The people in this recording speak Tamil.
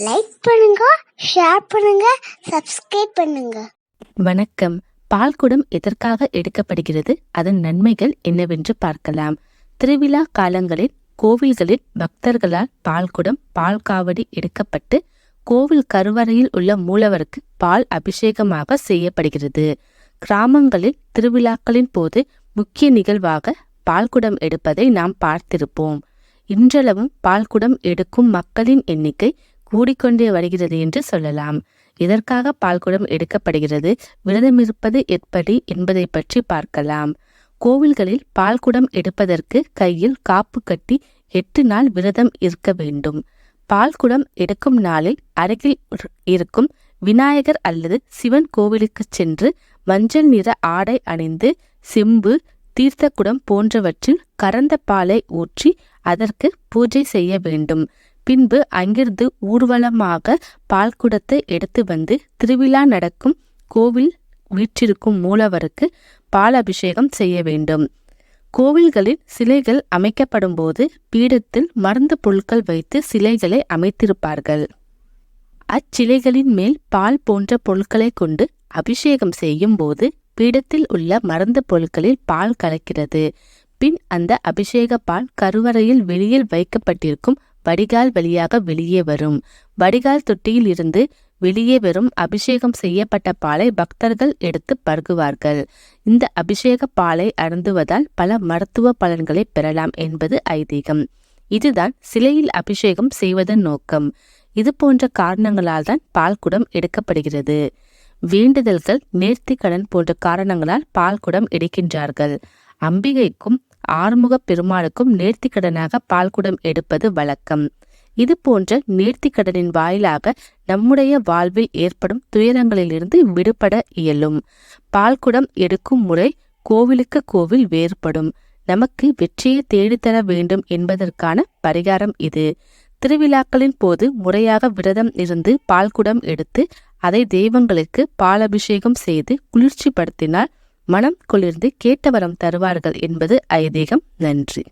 லைக் பண்ணுங்க ஷேர் பண்ணுங்க சப்ஸ்கிரைப் பண்ணுங்க. வணக்கம். பால்குடம் எதற்காக எடுக்கப்படுகிறது? அதன் நன்மைகள் என்னவென்று பார்க்கலாம். திருவிழா காலங்களில் கோவில்களில் பக்தர்களால் பால்குடம் பால் காவடி எடுக்கப்பட்டு கோவில் கருவறையில் உள்ள மூலவருக்கு பால் அபிஷேகமாக செய்யப்படுகிறது. கிராமங்களில் திருவிழாக்களின் போது முக்கிய நிகழ்வாக பால்குடம் எடுப்பதை நாம் பார்த்திருப்போம். இன்றளவும் பால்குடம் எடுக்கும் மக்களின் எண்ணிக்கை கூடிக்கொண்டே வருகிறது என்று சொல்லலாம். இதற்காக பால்குடம் எடுக்கப்படுகிறது. விரதமிருப்பது எப்படி என்பதை பற்றி பார்க்கலாம். கோவில்களில் பால்குடம் எடுப்பதற்கு கையில் காப்பு கட்டி எட்டு நாள் விரதம் இருக்க வேண்டும். பால்குடம் எடுக்கும் நாளில் அருகில் இருக்கும் விநாயகர் அல்லது சிவன் கோவிலுக்கு சென்று மஞ்சள் நிற ஆடை அணிந்து செம்பு தீர்த்தக்குடம் போன்றவற்றில் கறந்த பாலை ஊற்றி அதற்கு பூஜை செய்ய வேண்டும். பின்பு அங்கிருந்து ஊர்வலமாக பால்குடத்தை எடுத்து வந்து திருவிழா நடக்கும் கோவில் வீற்றிருக்கும் மூலவருக்கு பால் அபிஷேகம் செய்ய வேண்டும். கோவில்களில் சிலைகள் அமைக்கப்படும் போது பீடத்தில் மருந்து பொருட்கள் வைத்து சிலைகளை அமைத்திருப்பார்கள். அச்சிலைகளின் மேல் பால் போன்ற பொருட்களை கொண்டு அபிஷேகம் செய்யும் போது பீடத்தில் உள்ள மருந்து பொருட்களில் பால் கலக்கிறது. பின் அந்த அபிஷேக பால் கருவறையில் வெளியில் வைக்கப்பட்டிருக்கும் வடிகால் வழியாக வெளியே வரும். வடிகால் தொட்டியில் இருந்து வெளியே வரும் அபிஷேகம் செய்யப்பட்ட பாலை பக்தர்கள் எடுத்து பருகுவார்கள். இந்த அபிஷேக பாலை அருந்துவதால் பல மருத்துவ பலன்களை பெறலாம் என்பது ஐதீகம். இதுதான் சிலையில் அபிஷேகம் செய்வதன் நோக்கம். இது போன்ற காரணங்களால் தான் பால்குடம் எடுக்கப்படுகிறது. வேண்டுதல்கள் நேர்த்தி கடன் போன்ற காரணங்களால் பால்குடம் எடுக்கின்றார்கள். அம்பிகைக்கும் ஆறுமுக பெருமாளுக்கும் நேர்த்திக்கடனாக பால்குடம் எடுப்பது வழக்கம். இது போன்ற நேர்த்திக்கடனின் வாயிலாக நம்முடைய வாழ்வில் ஏற்படும் துயரங்களிலிருந்து விடுபட இயலும். பால்குடம் எடுக்கும் முறை கோவிலுக்கு கோவில் வேறுபடும். நமக்கு வெற்றியை தேடித்தர வேண்டும் என்பதற்கான பரிகாரம் இது. திருவிழாக்களின் போது முறையாக விரதம் இருந்து பால்குடம் எடுத்து அதை தெய்வங்களுக்கு பாலபிஷேகம் செய்து குளிர்ச்சிப்படுத்தினால் மனம் குளிர்ந்து கேட்டவரம் தருவார்கள் என்பது ஐதீகம். நன்றி.